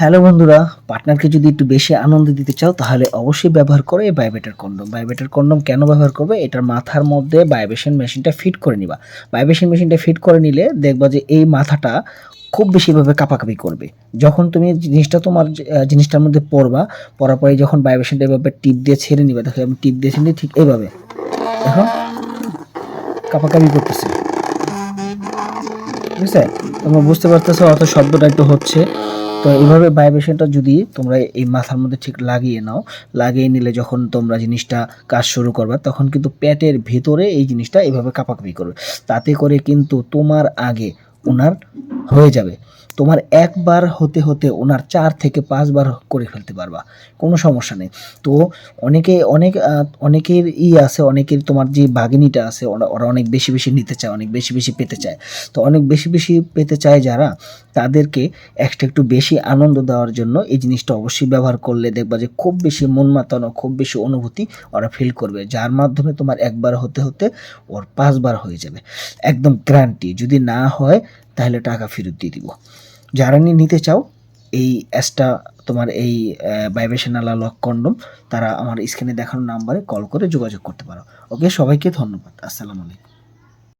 Hello বন্ধুরা, পার্টনারকে যদি একটু বেশি আনন্দ দিতে চাও, তাহলে অবশ্যই ব্যবহার করো এই বায়োবেটার কন্ডম বায়োবেটার কন্ডম কেন ব্যবহার করবে? এটার মাথার মধ্যে বায়োবেশন মেশিনটা ফিট করে নিবা। বায়োবেশন মেশিনটা ফিট করে নিলে দেখবা যে এই মাথাটা খুব বেশিভাবে কাঁপাকাঁপি করবে। যখন তুমি জিনিসটা তোমার জিনিসটার মধ্যে পড়বা পরার পরে যখন বায়োবেশনটা এভাবে টিপ দিয়ে ছেড়ে নিবা, দেখো আমি টিপ দিয়ে ছেড়ে ঠিক এইভাবে। দেখো কাঁপাকাঁপি করতেছে। ঠিক আছে? তোমরা বুঝতে পারতেছো অত শব্দটা একটু হচ্ছে। তো এইভাবে ভাইব্রেশনটা যদি তোমরা এই মাথার মধ্যে ঠিক লাগিয়ে নাও, লাগিয়ে নিলে যখন তোমরা জিনিসটা কাজ শুরু করবা, তখন কিন্তু প্যাটের ভেতরে এই জিনিসটা এইভাবে কাপাকাপি করবে। তাতে করে কিন্তু তোমার আগে ওনার হয়ে যাবে। তোমার একবার হতে হতে ওনার চার থেকে পাঁচবার করে ফেলতে পারবা, কোনো সমস্যা নেই। তো অনেকে, অনেক অনেকের ই আছে, অনেকের তোমার যে বাগিনীটা আছে, ওরা অনেক বেশি বেশি নিতে চায়, অনেক বেশি বেশি পেতে চায়। তো অনেক বেশি বেশি পেতে চায় যারা, তাদেরকে একটা একটু বেশি আনন্দ দেওয়ার জন্য এই জিনিসটা অবশ্যই ব্যবহার করলে দেখবা যে খুব বেশি মন মাতানো খুব বেশি অনুভূতি ওরা ফিল করবে, যার মাধ্যমে তোমার একবার হতে হতে ওর পাঁচবার হয়ে যাবে। একদম গ্যারান্টি যদি না হয় তাহলে টাকা ফেরত দিয়ে দিব। যারা নিয়ে নিতে চাও, এই অ্যাসটা তোমার এই ভাইব্রেশনাল লক কন্ডম তারা আমার স্ক্রিনে দেখানো নাম্বারে কল করে যোগাযোগ করতে পারো। ওকে সবাইকে ধন্যবাদ। আসসালামু আলাইকুম।